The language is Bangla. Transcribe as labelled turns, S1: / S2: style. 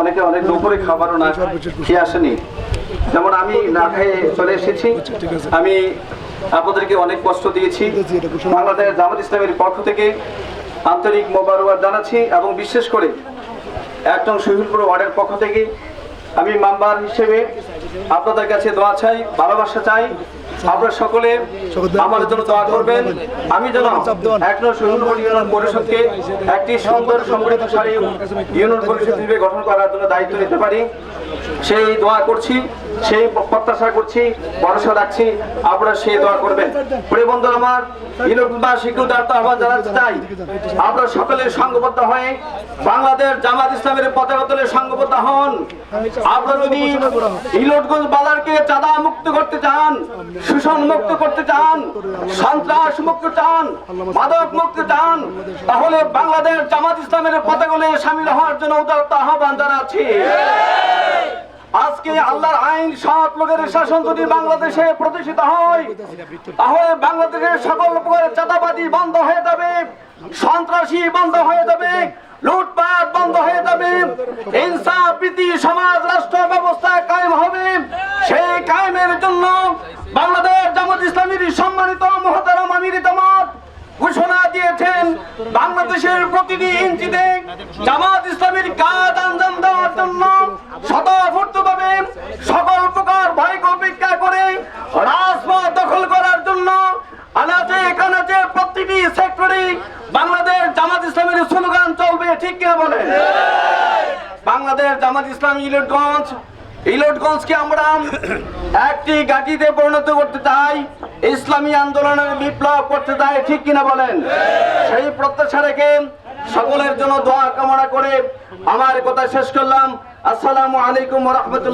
S1: অনেকে অনেক দুপুরে খাবারও না খেয়ে আসেনি। যেমন আমি না খেয়ে চলে এসেছি। আমি আপনাদেরকে অনেক কষ্ট দিয়েছি। বাংলাদেশ জামাত ইসলামের পক্ষ থেকে আন্তরিক মোবারকবাদ জানাচ্ছি এবং বিশেষ করে একদম শহীদপুর ওয়ার্ডের পক্ষ থেকে আমি মেম্বার হিসেবে আপনাদের কাছে দোয়া চাই, ভালোবাসা চাই। আপনারা সকলে আমার জন্য দোয়া করবেন। আমি যেন একজন শহীদপুর ইউনিয়ন পরিষদকে একটি সুন্দর সমৃদ্ধশালী ইউনিয়ন পরিষদ হিসেবে গঠন করার জন্য দায়িত্ব নিতে পারি। সেই দোয়া করছি সেই প্রত্যাশা করছি ভরসা রাখছি। আপনারা সেই দোয়া করবেন। প্রিয় বন্ধু আমার ইউনিয়ন স্বীকৃতার্থ আহ্বান জানাতে চাই। আপনারা সকলে সংঘবদ্ধ হয়ে বাংলাদেশ জামাত ইসলামের পতাকা তুলে সংঘবদ্ধ হন। আপনারা যদি ইলটগঞ্জ বাজারকে চাঁদা মুক্ত করতে চান শোষণ মুক্ত করতে চান, সন্ত্রাস মুক্ত চান, মাদক মুক্ত চান, তাহলে বাংলাদেশ জামাত ইসলামের পতাকালে সামিল হওয়ার জন্য উদারত আহ্বান জানাচ্ছি। আজকে আল্লাহর আইন সৎ লোকের শাসন যদি বাংলাদেশে প্রতিষ্ঠিত হয়, তাহলে বাংলাদেশের সকল প্রকারের চাঁদাবাদী বন্ধ হয়ে যাবে, সন্ত্রাসী বন্ধ হয়ে যাবে, লুটপাট বন্ধ হয়ে যাবে ইনসাফ প্রীতি, সমাজ, রাষ্ট্র ব্যবস্থা কায়েম হবে সেই কায়েমের জন্য বাংলাদেশ জামাত ইসলামীর সম্মানিত মহতারাম আমির জামাত ঘোষণা দিয়েছেন বাংলাদেশের প্রতিটি ইঞ্চিতে জামাত ইসলামীর কাজ আঞ্জাম দেওয়ার জন্য স্বতঃস্ফূর্তভাবে সকল প্রকার ভয়কে উপেক্ষা করে রাজপথ দখল করার জন্য আনাচে কানাচে প্রতিটি সেক্টরে বাংলাদেশ জামাত ইসলামের স্লোগান চলবে, ঠিক কিনা বলে বাংলাদেশ জামাত ইসলাম ইলেটগঞ্জ, ইলটগঞ্জকে আমরা একটি গাটিতে পরিণত করতে চাই, ইসলামী আন্দোলনের বিপ্লব করতে চাই, ঠিক কিনা বলেন? প্রত্যাশা রেখে সকলের জন্য দোয়া কামনা করে আমার কথা শেষ করলাম। আসসালামু আলাইকুম রহমতুল্লাহ।